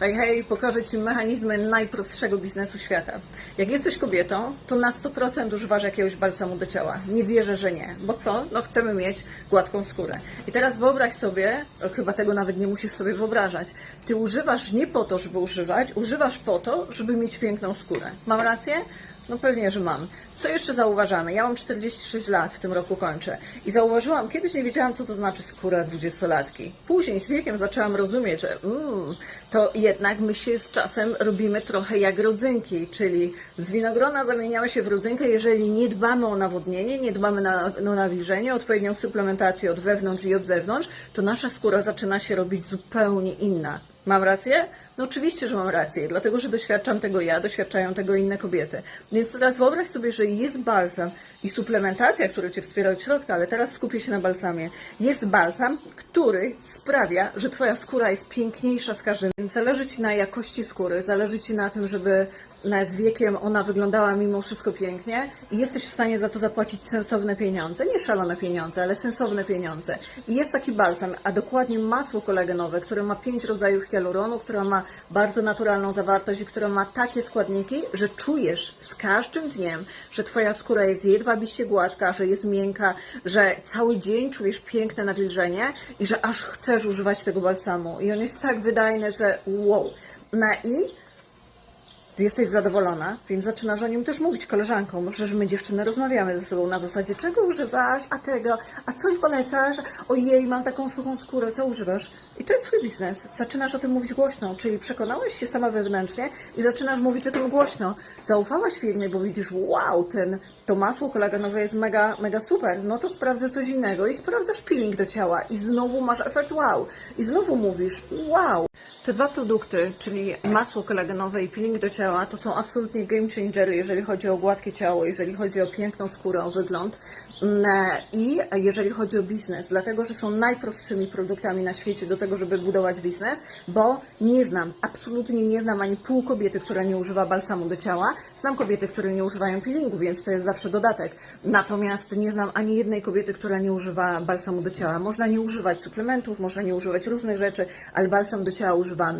Hej, hej, pokażę Ci mechanizmy najprostszego biznesu świata. Jak jesteś kobietą, to na 100% używasz jakiegoś balsamu do ciała. Nie wierzę, że nie. Bo co? No chcemy mieć gładką skórę. I teraz wyobraź sobie, chyba tego nawet nie musisz sobie wyobrażać, Ty używasz nie po to, żeby używać, używasz po to, żeby mieć piękną skórę. Mam rację? No pewnie, że mam. Co jeszcze zauważamy? Ja mam 46 lat, w tym roku kończę. I zauważyłam, kiedyś nie wiedziałam, co to znaczy skóra dwudziestolatki. Później z wiekiem zaczęłam rozumieć, że mm, to jednak my się z czasem robimy trochę jak rodzynki, czyli z winogrona zamieniamy się w rodzynkę, jeżeli nie dbamy o nawodnienie, nie dbamy na, na nawilżenie, odpowiednią suplementację od wewnątrz i od zewnątrz, to nasza skóra zaczyna się robić zupełnie inna. Mam rację? No oczywiście, że mam rację, dlatego że doświadczam tego ja, doświadczają tego inne kobiety. Więc teraz wyobraź sobie, że jest balsam i suplementacja, która Cię wspiera od środka, ale teraz skupię się na balsamie. Jest balsam, który sprawia, że Twoja skóra jest piękniejsza z każdym. Więc zależy Ci na jakości skóry, zależy Ci na tym, żeby z wiekiem ona wyglądała mimo wszystko pięknie i jesteś w stanie za to zapłacić sensowne pieniądze. Nie szalone pieniądze, ale sensowne pieniądze. I jest taki balsam, a dokładnie masło kolagenowe, które ma pięć rodzajów hialuronu, które ma bardzo naturalną zawartość i które ma takie składniki, że czujesz z każdym dniem, że Twoja skóra jest jedwabiście gładka, że jest miękka, że cały dzień czujesz piękne nawilżenie i że aż chcesz używać tego balsamu. I on jest tak wydajny, że wow. Na i jesteś zadowolona, więc zaczynasz o nim też mówić koleżankom. Przecież my dziewczyny rozmawiamy ze sobą na zasadzie, czego używasz, a tego, a coś polecasz, ojej, mam taką suchą skórę, co używasz? I to jest twój biznes. Zaczynasz o tym mówić głośno, czyli przekonałeś się sama wewnętrznie i zaczynasz mówić o tym głośno. Zaufałaś firmie, bo widzisz, wow, ten, to masło kolagenowe jest mega, mega super, no to sprawdzę coś innego i sprawdzasz peeling do ciała i znowu masz efekt wow. I znowu mówisz, wow. Te dwa produkty, czyli masło kolagenowe i peeling do ciała, to są absolutnie game changery, jeżeli chodzi o gładkie ciało, jeżeli chodzi o piękną skórę, o wygląd Mm, i jeżeli chodzi o biznes, dlatego że są najprostszymi produktami na świecie do tego, żeby budować biznes, bo nie znam, absolutnie nie znam ani pół kobiety, która nie używa balsamu do ciała. Znam kobiety, które nie używają peelingu, więc to jest zawsze dodatek. Natomiast nie znam ani jednej kobiety, która nie używa balsamu do ciała. Można nie używać suplementów, można nie używać różnych rzeczy, ale balsam do ciała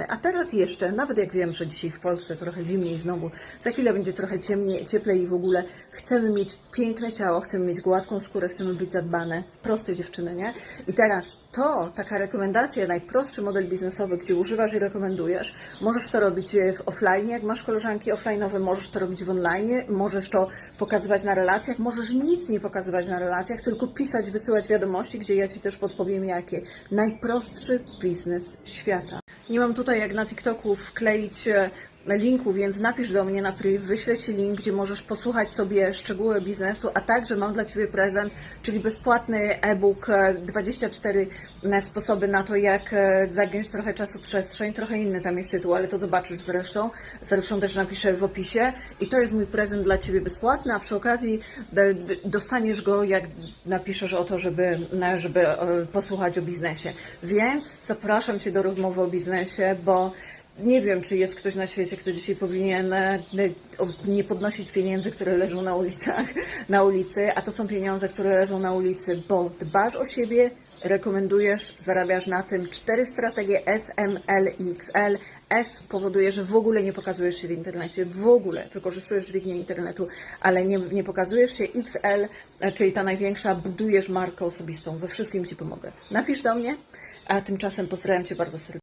A teraz jeszcze, nawet jak wiem, że dzisiaj w Polsce trochę zimniej znowu, za chwilę będzie trochę ciemniej, cieplej i w ogóle chcemy mieć piękne ciało, chcemy mieć gładką skórę, chcemy być zadbane. Proste dziewczyny, nie? I teraz to, taka rekomendacja, najprostszy model biznesowy, gdzie używasz i rekomendujesz, możesz to robić e, w offline, jak masz koleżanki offline'owe, możesz to robić w online, możesz to pokazywać na relacjach, możesz nic nie pokazywać na relacjach, tylko pisać, wysyłać wiadomości, gdzie ja Ci też podpowiem jakie. Najprostszy biznes świata. Nie mam tutaj jak na TikToku wkleić e, linku, więc napisz do mnie na priv, wyślę Ci link, gdzie możesz posłuchać sobie szczegóły biznesu, a także mam dla Ciebie prezent, czyli bezpłatny e-book e, 24 sposoby na to, jak e, zagiąć trochę czasu przestrzeń, trochę inny tam jest tytuł, ale to zobaczysz zresztą, zresztą też napiszę w opisie. I to jest mój prezent dla Ciebie bezpłatny, a przy okazji dostaniesz go, jak napiszesz o to, żeby, żeby e, posłuchać o biznesie. Więc zapraszam Cię do rozmowy o biznesie, bo nie wiem, czy jest ktoś na świecie, kto dzisiaj powinien e, nie podnosić pieniędzy, które leżą na ulicach, na ulicy, a to są pieniądze, które leżą na ulicy, bo dbasz o siebie, rekomendujesz, zarabiasz na tym cztery strategie S, M, L i XL. S powoduje, że w ogóle nie pokazujesz się w internecie, w ogóle wykorzystujesz dźwignię internetu, ale nie, nie pokazujesz się. XL, e, czyli ta największa, budujesz markę osobistą. We wszystkim Ci pomogę. Napisz do mnie, a tymczasem pozdrawiam Cię bardzo serdecznie.